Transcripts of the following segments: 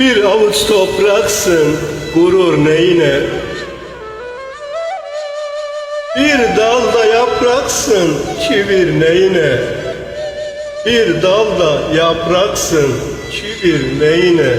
Bir avuç topraksın gurur neyine? Bir dalda yapraksın kibir neyine? Bir dalda yapraksın kibir neyine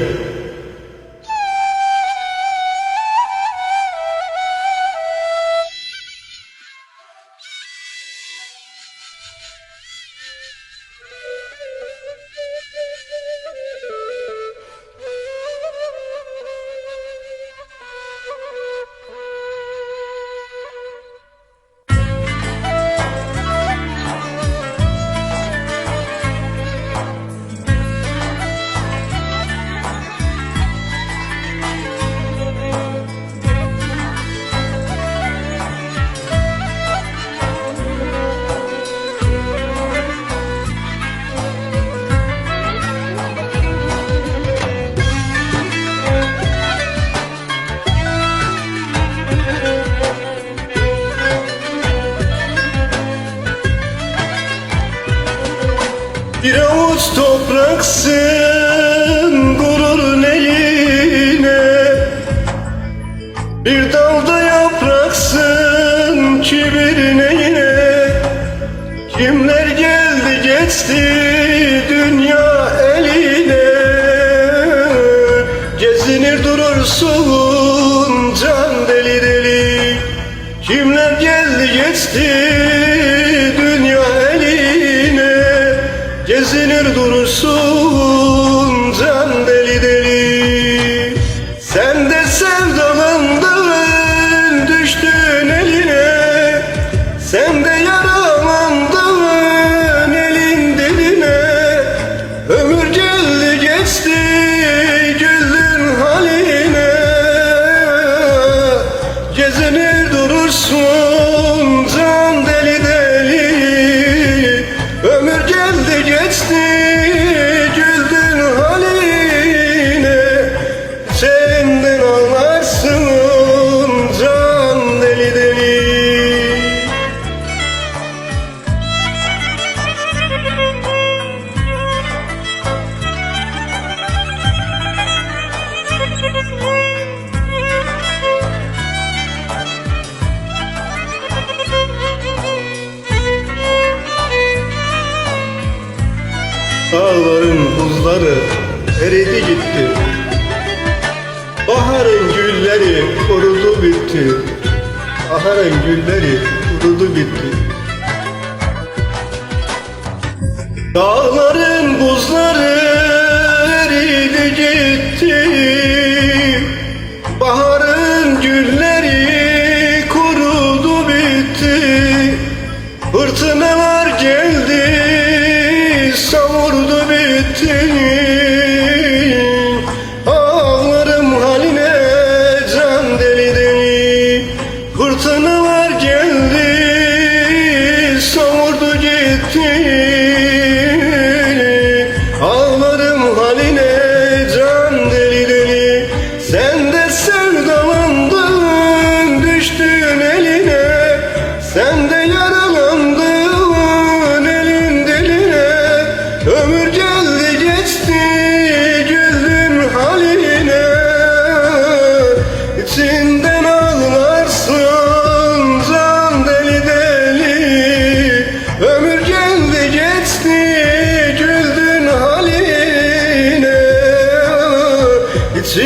Bir avuç topraksın gurur neyine Bir dalda yapraksın kibir neyine. Kimler geldi geçti dünya eline. Gezinir durursun can deli deli. Kimler geldi geçti Gezinir durursun Dağların buzları eridi gitti. Baharın gülleri kurudu bitti. Baharın gülleri kurudu bitti. Dağların buzları bitti Ağlarım haline can deli deli. Fırtınalar geldi savurdu gitti. Ağlarım haline It's